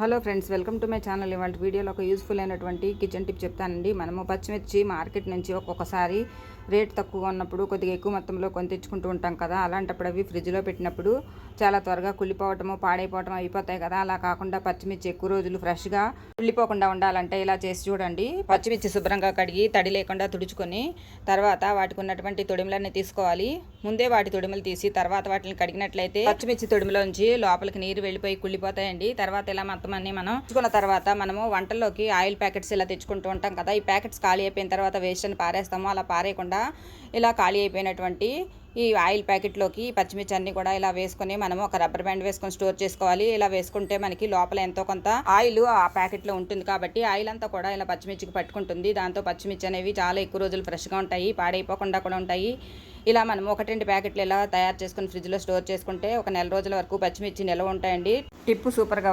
Hello friends welcome to my channel. ఇవాళ వీడియోలో ఒక యూస్ఫుల్ అయినటువంటి కిచెన్ టిప్ చెప్తానండి. మనము పచ్చిమిర్చి మార్కెట్ నుంచి ఒక్కొక్కసారి రేట్ తక్కువ ఉన్నప్పుడు కొద్దిగా ఎక్కువ మొత్తంలో కొని తెచ్చుకుంటూ ఉంటాం కదా. అలాంటప్పుడు అవి ఫ్రిడ్జ్లో పెట్టినప్పుడు చాలా త్వరగా కుళ్ళిపోవటము పాడైపోవటం అయిపోతాయి కదా. అలా కాకుండా పచ్చిమిర్చి ఎక్కువ రోజులు ఫ్రెష్గా కుళ్ళిపోకుండా ఉండాలంటే ఇలా చేసి చూడండి. పచ్చిమిర్చి శుభ్రంగా కడిగి తడి లేకుండా తుడుచుకొని తర్వాత వాటికి ఉన్నటువంటి తొడిమలన్నీ తీసుకోవాలి. ముందే వాటి తొడిమలు తీసి తర్వాత వాటిని కడిగినట్లయితే పచ్చిమిర్చి తొడిమలోంచి లోపలికి నీరు వెళ్ళిపోయి కుళ్ళిపోతాయండి. తర్వాత ఇలా మొత్తం అన్ని మనం తెచ్చుకున్న తర్వాత మనము వంటల్లోకి ఆయిల్ ప్యాకెట్స్ ఇలా తెచ్చుకుంటూ ఉంటాం కదా. ఈ ప్యాకెట్స్ ఖాళీ అయిపోయిన తర్వాత వేస్ట్ అని పారేస్తాము. అలా పారేయకుండా ఇలా ఖాళీ అయిపోయినటువంటి ఈ ఆయిల్ ప్యాకెట్లోకి పచ్చిమిర్చి అన్ని కూడా ఇలా వేసుకొని మనము ఒక రబ్బర్ బ్యాండ్ వేసుకొని స్టోర్ చేసుకోవాలి. ఇలా వేసుకుంటే మనకి లోపల ఎంతో కొంత ఆయిల్ ఆ ప్యాకెట్లో ఉంటుంది కాబట్టి ఆయిల్ అంతా కూడా ఇలా పచ్చిమిర్చికి పట్టుకుంటుంది. దాంతో పచ్చిమిర్చి అనేవి చాలా ఎక్కువ రోజులు ఫ్రెష్గా ఉంటాయి పాడైపోకుండా కూడా ఉంటాయి. ఇలా మనం ఒకటి రెండు ప్యాకెట్లు ఇలా తయారు చేసుకుని ఫ్రిడ్జ్లో స్టోర్ చేసుకుంటే ఒక నెల రోజుల వరకు పచ్చిమిర్చి నిల్వ ఉంటాయండి. టిప్పు సూపర్గా